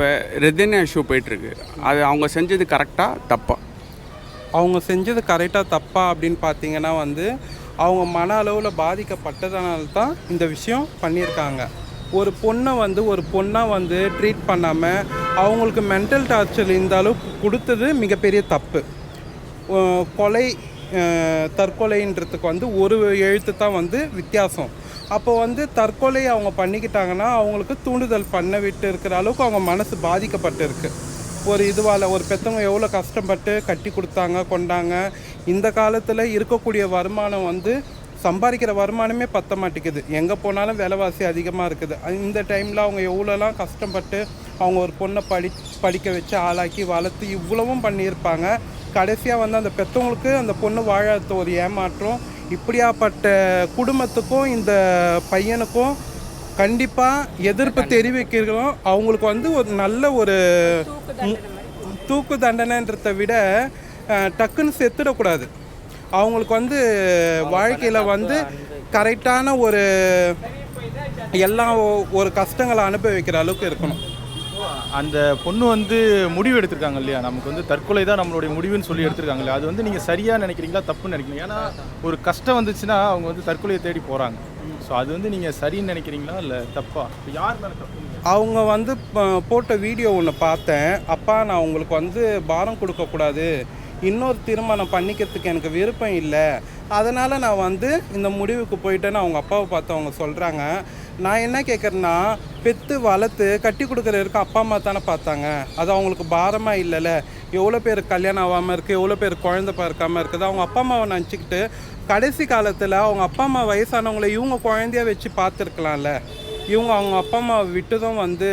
இப்போ ரெதன்யா ஷூ போயிட்டுருக்கு. அது அவங்க செஞ்சது கரெக்டாக தப்பா? அவங்க செஞ்சது கரெக்டாக தப்பா அப்படின்னு பார்த்தீங்கன்னா வந்து அவங்க மன அளவில் பாதிக்கப்பட்டதனால தான் இந்த விஷயம் பண்ணியிருக்காங்க. ஒரு பொண்ணை வந்து ஒரு பொண்ணாக வந்து ட்ரீட் பண்ணாமல் அவங்களுக்கு மென்டல் டார்ச்சர் இந்த அளவுக்கு கொடுத்தது மிகப்பெரிய தப்பு. கொலை தற்கொலைன்றதுக்கு வந்து ஒரு எழுத்து தான் வந்து வித்தியாசம். அப்போ வந்து தற்கொலை அவங்க பண்ணிக்கிட்டாங்கன்னா அவங்களுக்கு தூண்டுதல் பண்ண விட்டு இருக்கிற அளவுக்கு அவங்க மனசு பாதிக்கப்பட்டு இருக்கு ஒரு இதுவால் ஒரு பெற்றவங்க எவ்வளோ கஷ்டப்பட்டு கட்டி கொடுத்தாங்க கொண்டாங்க இந்த காலத்தில் இருக்கக்கூடிய வருமானம் வந்து சம்பாதிக்கிற வருமானமே பத்த மாட்டேங்குது. எங்கே போனாலும் விலைவாசி அதிகமாக இருக்குது. இந்த டைமில் அவங்க எவ்வளோலாம் கஷ்டப்பட்டு அவங்க ஒரு பொண்ணை படி படிக்க வச்சு ஆளாக்கி வளர்த்து இவ்வளவும் பண்ணியிருப்பாங்க. கடைசியாக வந்து அந்த பெற்றவங்களுக்கு அந்த பொண்ணு வாழாத ஒரு ஏமாற்றம் இப்படியாப்பட்ட குடும்பத்துக்கும் இந்த பையனுக்கும் கண்டிப்பாக எதிர்ப்பு தெரிவிக்கிறோம். அவங்களுக்கு வந்து ஒரு நல்ல ஒரு தூக்கு தண்டனைன்றதை விட டக்குன்னு செத்துடக்கூடாது. அவங்களுக்கு வந்து வாழ்க்கையில் வந்து கரெக்டான ஒரு எல்லாம் ஒ- ஒரு கஷ்டங்களை அனுபவிக்கிற அளவுக்கு இருக்கணும். அந்த பொண்ணு வந்து முடிவு எடுத்திருக்காங்க இல்லையா? நமக்கு வந்து தற்கொலை தான் நம்மளுடைய முடிவுன்னு சொல்லி எடுத்திருக்காங்க இல்லையா? அது வந்து நீங்கள் சரியாக நினைக்கிறீங்களா? தப்புன்னு நினைக்கிறீங்க ஏன்னா ஒரு கஷ்டம் வந்துச்சுன்னா அவங்க வந்து தற்கொலையை தேடி போகிறாங்க ஸோ அது வந்து நீங்கள் சரின்னு நினைக்கிறீங்களா? இல்லை தப்பா? இப்போ யார் மேலே தப்பு அவங்க வந்து போட்ட வீடியோ ஒன்று பார்த்தேன். அப்பா நான் உங்களுக்கு வந்து பாரம் கொடுக்கக்கூடாது இன்னொரு திருமணம் பண்ணிக்கிறதுக்கு எனக்கு விருப்பம் இல்லை. அதனால் நான் வந்து இந்த முடிவுக்கு போயிட்டேன்னு அவங்க அப்பாவை பார்த்து அவங்க சொல்கிறாங்க நான் என்ன கேட்குறேன்னா பெற்று வளர்த்து கட்டி கொடுக்குற வரைக்கும் அப்பா அம்மா தானே பார்த்தாங்க. அது அவங்களுக்கு பாரமாக இல்லைல்ல. எவ்வளோ பேர் கல்யாணம் ஆகாமல் இருக்குது எவ்வளோ பேர் குழந்தை பிறக்காமல் இருக்குது அவங்க அப்பா அம்மாவை நினச்சிக்கிட்டு கடைசி காலத்தில் அவங்க அப்பா அம்மா வயசானவங்கள இவங்க குழந்தையாக வச்சு பார்த்துருக்கலாம்ல. இவங்க அவங்க அப்பா அம்மாவை விட்டுதான் வந்து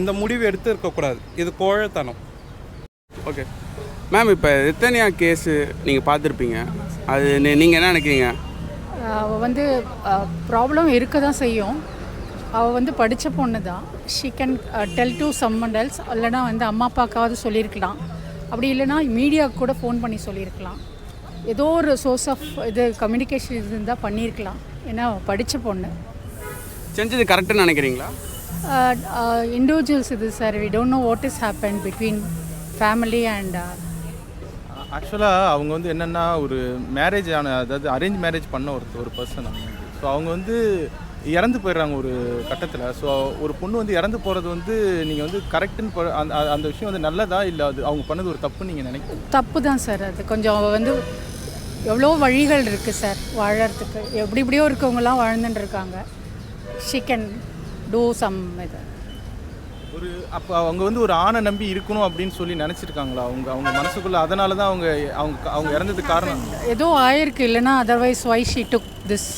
இந்த முடிவு எடுத்து இருக்கக்கூடாது இது கோழைத்தனம். ஓகே. மேம் இப்போ ரெத்தன்யா கேஸு நீங்கள் பார்த்துருப்பீங்க? அது நீங்கள் என்ன நினைக்கிறீங்க? அவள் வந்து ப்ராப்ளம் இருக்க தான் செய்யும். அவள் வந்து படித்த பொண்ணு தான் she can tell to someone else இல்லைனா வந்து அம்மா அப்பாக்காவது சொல்லியிருக்கலாம். அப்படி இல்லைன்னா மீடியாவுக்கு கூட ஃபோன் பண்ணி சொல்லியிருக்கலாம். ஏதோ ஒரு சோர்ஸ் ஆஃப் இது கம்யூனிகேஷன் இருந்தால் பண்ணியிருக்கலாம். ஏன்னா படித்த பொண்ணு. செஞ்சது கரெக்டுன்னு நினைக்கிறீங்களா? இண்டிவிஜுவல்ஸ் இது sir we don't know what is happen between family and ஆக்சுவலாக அவங்க வந்து என்னென்னா ஒரு மேரேஜ் ஆன அதாவது அரேஞ்ச் மேரேஜ் பண்ண ஒரு ஒரு பர்சன் அவங்க ஸோ அவங்க வந்து இறந்து போயிடுறாங்க ஒரு கட்டத்தில். ஸோ ஒரு பொண்ணு வந்து இறந்து போகிறது வந்து நீங்கள் வந்து கரெக்டுன்னு அந்த அந்த விஷயம் வந்து நல்லதா? இல்லை அது அவங்க பண்ணது ஒரு தப்புன்னு நீங்கள் நினைக்கிறீங்க? தப்பு தான் சார் அது. கொஞ்சம் வந்து எவ்வளோ வழிகள் இருக்குது சார் வாழறதுக்கு. எப்படி எப்படியோ இருக்கவங்களாம் வாழ்ந்துட்டு இருக்காங்க. ஷி கேன் டூ சம் இது. ஒரு அப்போ அவங்க வந்து ஒரு ஆணை நம்பி இருக்கணும் அப்படின்னு சொல்லி நினச்சிருக்காங்களா? அவங்க அவங்க மனசுக்குள்ளே அதனால தான் அவங்க அவங்க அவங்க இறந்ததுக்கு காரணம். ஏதோ ஆயிருக்கு இல்லைன்னா otherwise why she took this